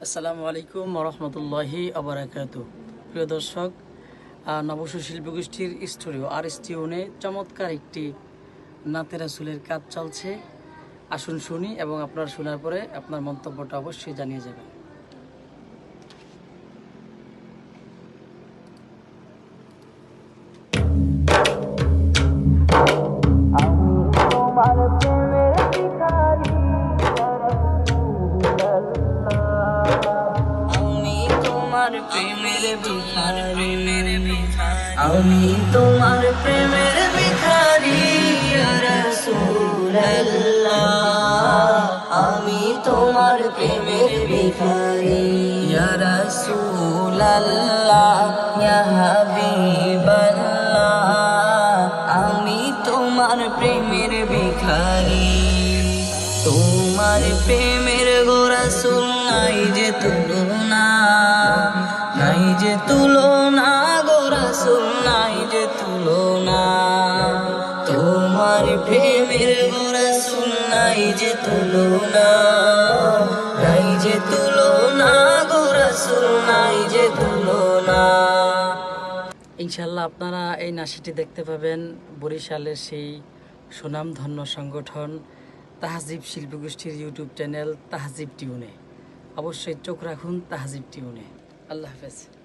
আসসালামু আলাইকুম রহমতুল্লাহি আবরাকাত প্রিয় দর্শক আহ, শিল্পগোষ্ঠীর শিল্পী গোষ্ঠীর স্টুডিও আর স্টিউনে চমৎকার একটি নাতেরা চুলের কাজ চলছে। আসুন শুনি এবং আপনার শোনার পরে আপনার মন্তব্যটা অবশ্যই জানিয়ে যাবেন। প্রেমের আমি তোমার প্রেমের ভিখারি, ইয়া আমি তোমার প্রেমের ভিখারি রাসূলুল্লাহ, ইয়া হাবিবাল্লাহ। আমি তোমার প্রেমের ভিখারি। তোমার প্রেমের গোরা নাই যে তুলনা যে তুলনা গোরা নাই যে তুলনা। তোমার প্রেমের গোরা নাই যে তুলনা। নাই যে তুলনা গোরা নাই যে তুলনা। ইনশাল্লাহ আপনারা এই নাসিটি দেখতে পাবেন বরিশালের সেই সুনামধন্য সংগঠন তাহজিব শিল্পী গোষ্ঠীর ইউটিউব চ্যানেল তাহজিব টিউনে। অবশ্যই চোখ রাখুন তাহজিব টিউনে। আল্লাহ হাফেজ।